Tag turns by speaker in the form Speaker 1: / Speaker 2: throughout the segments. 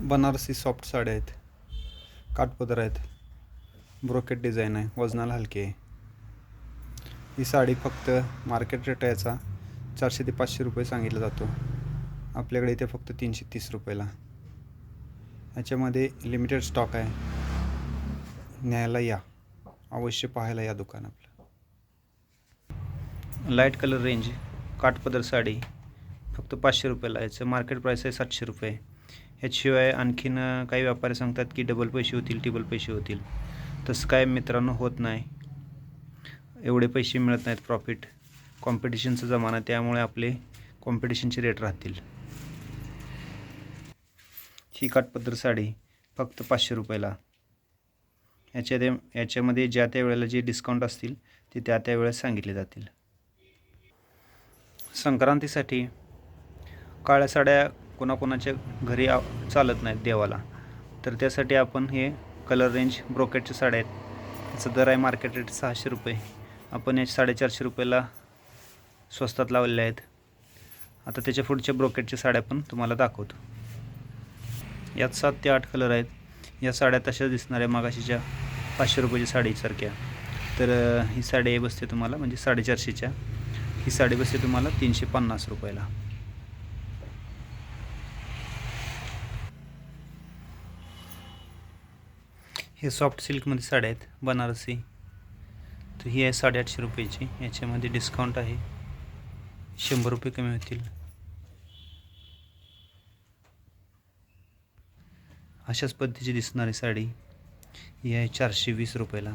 Speaker 1: Banarasi soft साड्या आहेत. काठपदर आहेत. ब्रोकेट डिझाईन आहे. वजनाला हलकी आहे. ही साडी फक्त मार्केट रेट याचा चारशे ते पाचशे रुपये सांगितला जातो. आपल्याकडे इथे फक्त तीनशे तीस रुपयाला. याच्यामध्ये लिमिटेड स्टॉक आहे. न्यायला या. अवश्य पाहायला या दुकान आपलं. लाइट कलर रेंज काठपदर साडी फक्त पाचशे रुपयाला. याचं मार्केट प्राईस आहे सातशे रुपये. ह्याशिवाय आणखीन काही व्यापारी सांगतात की डबल पैसे होतील टिबल पैसे होतील. तसं काय मित्रांनो होत नाही. एवढे पैसे मिळत नाहीत प्रॉफिट कॉम्पिटिशनचा जमाना त्यामुळे आपले कॉम्पिटिशनचे रेट राहतील. ही काटपत्र साडी फक्त पाचशे रुपयाला. याच्या ते याच्यामध्ये ज्या त्या वेळेला जे डिस्काउंट असतील ते त्या त्या वेळेस सांगितले जातील. संक्रांतीसाठी काळ्या साड्या कोणाकोणाच्या घरी आ चालत नाहीत देवाला. तर त्यासाठी आपण हे कलर रेंज ब्रोकेटच्या साड्या आहेत. याचा दर आहे मार्केट रेट सहाशे रुपये. आपण या साडेचारशे रुपयाला स्वस्तात लावलेल्या आहेत. आता त्याच्या पुढच्या ब्रोकेटच्या साड्या पण तुम्हाला दाखवतो. यात सात ते आठ कलर आहेत. या साड्या तशा दिसणाऱ्या मागाशीच्या पाचशे रुपयाच्या साडीसारख्या. तर ही साडी बसते तुम्हाला म्हणजे साडेचारशेच्या. ही साडी बसते तुम्हाला तीनशे पन्नास रुपयाला. हे सॉफ्ट सिल्कमध्ये साड्या आहेत बनारसी. तर ही आहे साडेआठशे रुपयाची. याच्यामध्ये डिस्काउंट आहे. शंभर रुपये कमी होतील. अशाच पद्धतीची दिसणारी साडी. ही आहे चारशे वीस रुपयाला.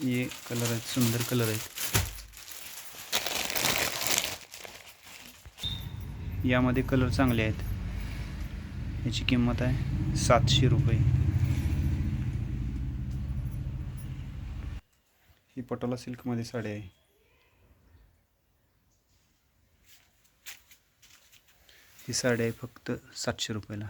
Speaker 1: हे कलर आहेत सुंदर कलर आहेत. यामध्ये कलर चांगले आहेत. याची किंमत आहे सातशे रुपये. ही पटोला सिल्कमध्ये साडी आहे. ही साडी आहे फक्त सातशे रुपयाला.